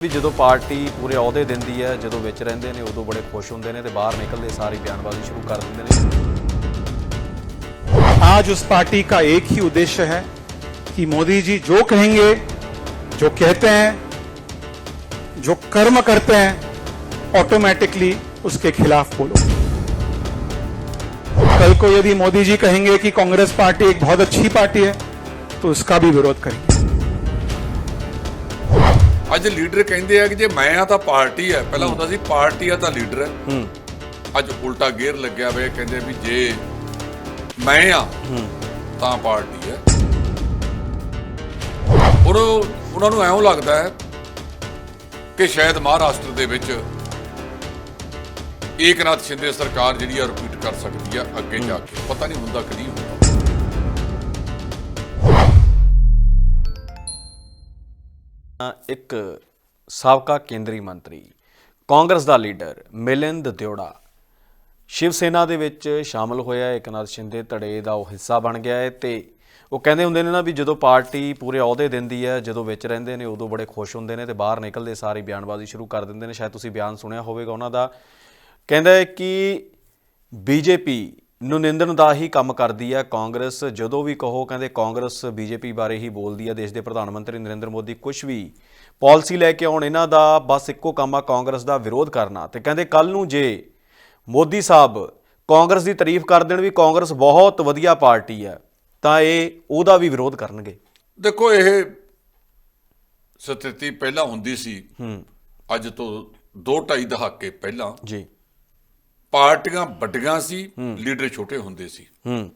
ਵੀ ਜਦੋਂ ਪਾਰਟੀ ਪੂਰੇ ਅਹੁਦੇ ਦਿੰਦੀ ਹੈ ਜਦੋਂ ਵਿੱਚ ਰਹਿੰਦੇ ਨੇ ਉਦੋਂ ਬੜੇ ਖੁਸ਼ ਹੁੰਦੇ ਨੇ ਤੇ ਬਾਹਰ ਨਿਕਲਦੇ ਸਾਰੀ ਬਿਆਨਬਾਜ਼ੀ ਸ਼ੁਰੂ ਕਰ ਦਿੰਦੇ ਨੇ आज उस पार्टी का एक ही उद्देश्य है कि मोदी जी जो कहेंगे जो कहते हैं जो कर्म करते हैं ऑटोमेटिकली उसके खिलाफ बोलो कल को यदि मोदी जी कहेंगे कि कांग्रेस पार्टी एक बहुत अच्छी पार्टी है तो उसका भी विरोध करेंगे ਅੱਜ ਲੀਡਰ ਕਹਿੰਦੇ ਆ ਕਿ ਜੇ ਮੈਂ ਆ ਤਾਂ ਪਾਰਟੀ ਹੈ ਪਹਿਲਾਂ ਹੁੰਦਾ ਸੀ ਪਾਰਟੀ ਆ ਤਾਂ ਲੀਡਰ ਹੈ। ਅੱਜ ਉਲਟਾ ਗੇਅਰ ਲੱਗਿਆ ਹੋਇਆ ਕਹਿੰਦੇ ਵੀ ਜੇ ਮੈਂ ਆ ਤਾਂ ਪਾਰਟੀ ਹੈ ਹੁਣ ਉਹਨਾਂ ਨੂੰ ਐਉਂ ਲੱਗਦਾ ਹੈ ਕਿ ਸ਼ਾਇਦ ਮਹਾਰਾਸ਼ਟਰ ਦੇ ਵਿੱਚ ਏਕਨਾਥ ਸ਼ਿੰਦੇ ਸਰਕਾਰ ਜਿਹੜੀ ਆ ਰਿਪੀਟ ਕਰ ਸਕਦੀ ਆ ਅੱਗੇ ਜਾ ਕੇ। ਪਤਾ ਨਹੀਂ ਹੁੰਦਾ ਕਿ ਨਹੀਂ ਹੁੰਦਾ। ਇੱਕ ਸਾਬਕਾ ਕੇਂਦਰੀ ਮੰਤਰੀ, ਕਾਂਗਰਸ ਦਾ ਲੀਡਰ ਮਿਲਿੰਦ ਦਿਉੜਾ ਸ਼ਿਵ ਸੈਨਾ ਦੇ ਵਿੱਚ ਸ਼ਾਮਲ ਹੋਇਆ ਹੈ। ਸ਼ਿੰਦੇ ਧੜੇ ਦਾ ਉਹ ਹਿੱਸਾ ਬਣ ਗਿਆ ਹੈ ਤੇ ਉਹ ਕਹਿੰਦੇ ਹੁੰਦੇ ਨੇ ਨਾ ਵੀ ਜਦੋਂ ਪਾਰਟੀ ਪੂਰੇ ਅਹੁਦੇ ਦਿੰਦੀ ਹੈ, ਜਦੋਂ ਵਿੱਚ ਰਹਿੰਦੇ ਨੇ ਉਦੋਂ ਬੜੇ ਖੁਸ਼ ਹੁੰਦੇ ਨੇ ਤੇ ਬਾਹਰ ਨਿਕਲਦੇ ਸਾਰੀ ਬਿਆਨਬਾਜ਼ੀ ਸ਼ੁਰੂ ਕਰ ਦਿੰਦੇ ਨੇ। ਸ਼ਾਇਦ ਤੁਸੀਂ ਬਿਆਨ ਸੁਣਿਆ ਹੋਵੇਗਾ ਉਹਨਾਂ ਦਾ। ਕਹਿੰਦਾ ਹੈ ਕਿ ਬੀਜੇਪੀ ਨੂੰ ਨਿੰਦਣ ਦਾ ਹੀ ਕੰਮ ਕਰਦੀ ਹੈ ਕਾਂਗਰਸ। ਜਦੋਂ ਵੀ ਕਹੋ ਕਹਿੰਦੇ ਕਾਂਗਰਸ ਬੀਜੇਪੀ ਬਾਰੇ ਹੀ ਬੋਲਦੀ ਹੈ ਦੇਸ਼ ਦੇ ਪ੍ਰਧਾਨ ਮੰਤਰੀ ਨਰਿੰਦਰ ਮੋਦੀ ਕੁਝ ਵੀ ਪਾਲਿਸੀ ਲੈ ਕੇ ਆਉਣ ਇਹਨਾਂ ਦਾ ਬਸ ਇੱਕੋ ਕੰਮ ਆ ਕਾਂਗਰਸ ਦਾ ਵਿਰੋਧ ਕਰਨਾ। ਤੇ ਕਹਿੰਦੇ ਕੱਲ ਨੂੰ ਜੇ ਮੋਦੀ ਸਾਹਿਬ ਕਾਂਗਰਸ ਦੀ ਤਾਰੀਫ ਕਰ ਦੇਣ ਵੀ ਕਾਂਗਰਸ ਬਹੁਤ ਵਧੀਆ ਪਾਰਟੀ ਹੈ ਤਾਂ ਇਹ ਉਹਦਾ ਵੀ ਵਿਰੋਧ ਕਰਨਗੇ। ਦੇਖੋ ਇਹ ਸਥਿਤੀ ਪਹਿਲਾਂ ਹੁੰਦੀ ਸੀ। ਹੂੰ। ਅੱਜ ਤੋਂ 2.5 ਦਹਾਕੇ ਪਹਿਲਾਂ ਜੀ। ਪਾਰਟੀਆਂ ਵੱਡੀਆਂ ਸੀ, ਲੀਡਰ ਛੋਟੇ ਹੁੰਦੇ ਸੀ। ਹੂੰ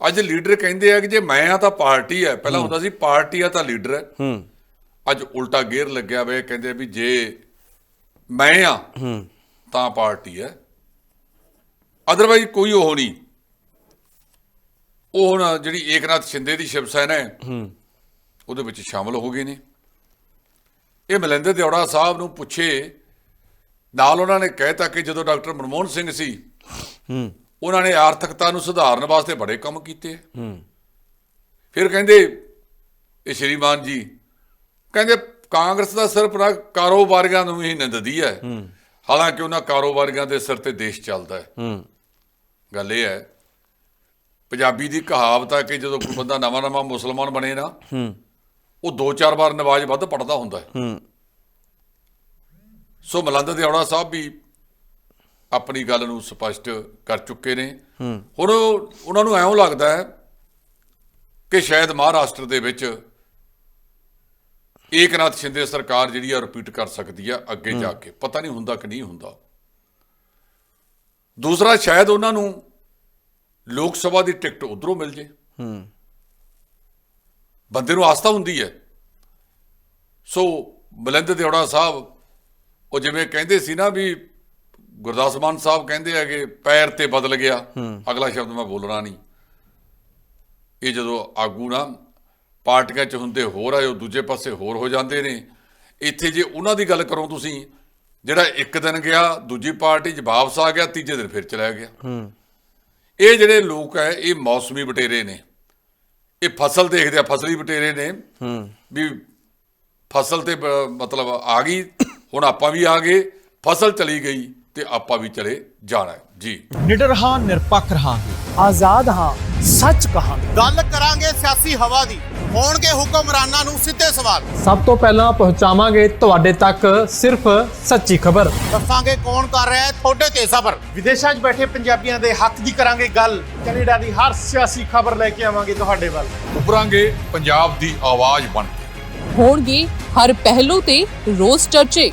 ਅੱਜ ਲੀਡਰ ਕਹਿੰਦੇ ਆ ਕਿ ਜੇ ਮੈਂ ਆ ਤਾਂ ਪਾਰਟੀ ਹੈ ਪਹਿਲਾਂ ਹੁੰਦਾ ਸੀ ਪਾਰਟੀ ਆ ਤਾਂ ਲੀਡਰ ਹੈ ਹੂੰ ਅੱਜ ਉਲਟਾ ਗੇਅਰ ਲੱਗਿਆ ਵੇ, ਕਹਿੰਦੇ ਵੀ ਜੇ ਮੈਂ ਆ ਹੂੰ ਤਾਂ ਪਾਰਟੀ ਹੈ ਅਦਰਵਾਈਜ਼ ਕੋਈ ਉਹ ਨਹੀਂ। ਉਹ ਹੁਣ ਜਿਹੜੀ ਏਕਨਾਥ ਸ਼ਿੰਦੇ ਦੀ ਸ਼ਿਵ ਸੈਨਾ ਹੈ ਹੂੰ ਉਹਦੇ ਵਿੱਚ ਸ਼ਾਮਲ ਹੋ ਗਏ ਨੇ। ਇਹ ਮਲਿੰਦਰ ਦਿਉੜਾ ਸਾਹਿਬ ਨੂੰ ਪੁੱਛੇ ਨਾਲ ਉਹਨਾਂ ਨੇ ਕਹਿਤਾ ਕਿ ਜਦੋਂ ਡਾਕਟਰ ਮਨਮੋਹਨ ਸਿੰਘ ਸੀ ਹੂੰ। ਉਹਨਾਂ ਨੇ ਆਰਥਿਕਤਾ ਨੂੰ ਸੁਧਾਰਨ ਵਾਸਤੇ ਬੜੇ ਕੰਮ ਕੀਤੇ। ਹੂੰ। ਫਿਰ ਕਹਿੰਦੇ ਇਹ ਸ਼੍ਰੀਮਾਨ ਜੀ ਕਹਿੰਦੇ ਕਾਂਗਰਸ ਦਾ ਸਿਰਫ ਨਾ ਕਾਰੋਬਾਰੀਆਂ ਨੂੰ ਹੀ ਨਿੰਦਦੀ ਹੈ। ਹਾਲਾਂਕਿ ਉਹਨਾਂ ਕਾਰੋਬਾਰੀਆਂ ਦੇ ਸਿਰ ਤੇ ਦੇਸ਼ ਚੱਲਦਾ ਹੈ। ਹੂੰ। ਗੱਲ ਇਹ ਹੈ ਪੰਜਾਬੀ ਦੀ ਕਹਾਵਤ ਹੈ ਕਿ ਜਦੋਂ ਕੋਈ ਬੰਦਾ ਨਵਾਂ ਨਵਾਂ ਮੁਸਲਮਾਨ ਬਣੇ ਨਾ ਹੂੰ। ਉਹ ਦੋ ਚਾਰ ਵਾਰ ਨਵਾਜ਼ ਵੱਧ ਪੜਦਾ ਹੁੰਦਾ ਹੈ। ਹੂੰ। ਸੋ ਮਲੰਦ ਦਿਉੜਾ ਸਾਹਿਬ ਵੀ ਆਪਣੀ ਗੱਲ ਨੂੰ ਸਪਸ਼ਟ ਕਰ ਚੁੱਕੇ ਨੇ। ਹੁਣ ਉਹ- ਉਹਨਾਂ ਨੂੰ ਐਉਂ ਲੱਗਦਾ ਹੈ ਕਿ ਸ਼ਾਇਦ ਮਹਾਰਾਸ਼ਟਰ ਦੇ ਵਿੱਚ ਏਕਨਾਥ ਸ਼ਿੰਦੇ ਸਰਕਾਰ ਜਿਹੜੀ ਆ ਰਿਪੀਟ ਕਰ ਸਕਦੀ ਆ ਅੱਗੇ ਜਾ ਕੇ। ਪਤਾ ਨਹੀਂ ਹੁੰਦਾ ਕਿ ਨਹੀਂ ਹੁੰਦਾ। ਦੂਸਰਾ ਸ਼ਾਇਦ ਉਹਨਾਂ ਨੂੰ ਲੋਕ ਸਭਾ ਦੀ ਟਿਕਟ ਉਧਰੋਂ ਮਿਲ ਜੇ। ਹੂੰ। ਬੰਦੇ ਨੂੰ ਆਸਥਾ ਹੁੰਦੀ ਹੈ। ਸੋ ਬਲੰਦ ਦਿਉੜਾ ਸਾਹਿਬ ਉਹ ਜਿਵੇਂ ਕਹਿੰਦੇ ਸੀ ਨਾ ਵੀ ਗੁਰਦਾਸ ਮਾਨ ਸਾਹਿਬ ਕਹਿੰਦੇ ਆ ਕਿ ਪੈਰ ਤੇ ਬਦਲ ਗਿਆ ਅਗਲਾ ਸ਼ਬਦ ਮੈਂ ਬੋਲਣਾ ਨਹੀਂ। ਇਹ ਜਦੋਂ ਆਗੂ ਨਾ ਪਾਰਟੀਆਂ 'ਚ ਹੁੰਦੇ ਹੋਰ ਆਏ ਉਹ ਦੂਜੇ ਪਾਸੇ ਹੋਰ ਹੋ ਜਾਂਦੇ ਨੇ। ਇੱਥੇ ਜੇ ਉਹਨਾਂ ਦੀ ਗੱਲ ਕਰੋ ਤੁਸੀਂ ਜਿਹੜਾ ਇੱਕ ਦਿਨ ਗਿਆ ਦੂਜੀ ਪਾਰਟੀ 'ਚ ਵਾਪਸ ਆ ਗਿਆ ਤੀਜੇ ਦਿਨ ਫਿਰ ਚਲਾ ਗਿਆ। ਹੂੰ। ਇਹ ਜਿਹੜੇ ਲੋਕ ਹੈ ਇਹ ਮੌਸਮੀ ਬਟੇਰੇ ਨੇ। ਇਹ ਫਸਲ ਦੇਖਦੇ ਆ ਫਸਲੀ ਬਟੇਰੇ ਨੇ। ਹੂੰ। ਵੀ ਫਸਲ ਤੇ ਮਤਲਬ ਆ ਗਈ ਹੁਣ ਆਪਾਂ ਵੀ ਆ ਗਏ ਫਸਲ ਚਲੀ ਗਈ ਤੇ ਆਪਾਂ ਵੀ ਚਲੇ ਜਾਣਾ। ਜੀ। ਨਿਡਰ ਹਾਂ ਨਿਰਪੱਖ ਰਹਾਂਗੇ। ਆਜ਼ਾਦ ਹਾਂ ਸੱਚ ਕਹਾਂਗੇ। ਗੱਲ ਕਰਾਂਗੇ ਸਿਆਸੀ ਹਵਾ ਦੀ। ਹੋਣਗੇ ਹੁਕਮਰਾਨਾਂ ਨੂੰ ਸਿੱਧੇ ਸਵਾਲ। ਸਭ ਤੋਂ ਪਹਿਲਾਂ ਪਹੁੰਚਾਵਾਂਗੇ ਤੁਹਾਡੇ ਤੱਕ ਸਿਰਫ ਸੱਚੀ ਖਬਰ। ਦੱਸਾਂਗੇ ਕੌਣ ਕਰ ਰਿਹਾ ਹੈ ਤੁਹਾਡੇ ਤੇ ਸਬਰ। ਵਿਦੇਸ਼ਾਂ 'ਚ ਬੈਠੇ ਪੰਜਾਬੀਆਂ ਦੇ ਹੱਕ ਦੀ ਕਰਾਂਗੇ ਗੱਲ। ਕੈਨੇਡਾ ਦੀ ਹਰ ਸਿਆਸੀ ਖਬਰ ਲੈ ਕੇ ਆਵਾਂਗੇ ਤੁਹਾਡੇ ਵੱਲ। ਉਭਰਾਂਗੇ ਪੰਜਾਬ ਦੀ ਆਵਾਜ਼ ਬਣ ਕੇ। ਹੋਣਗੇ ਹਰ ਪਹਿਲੂ ਤੇ ਰੋਜ਼ ਚਰਚੇ।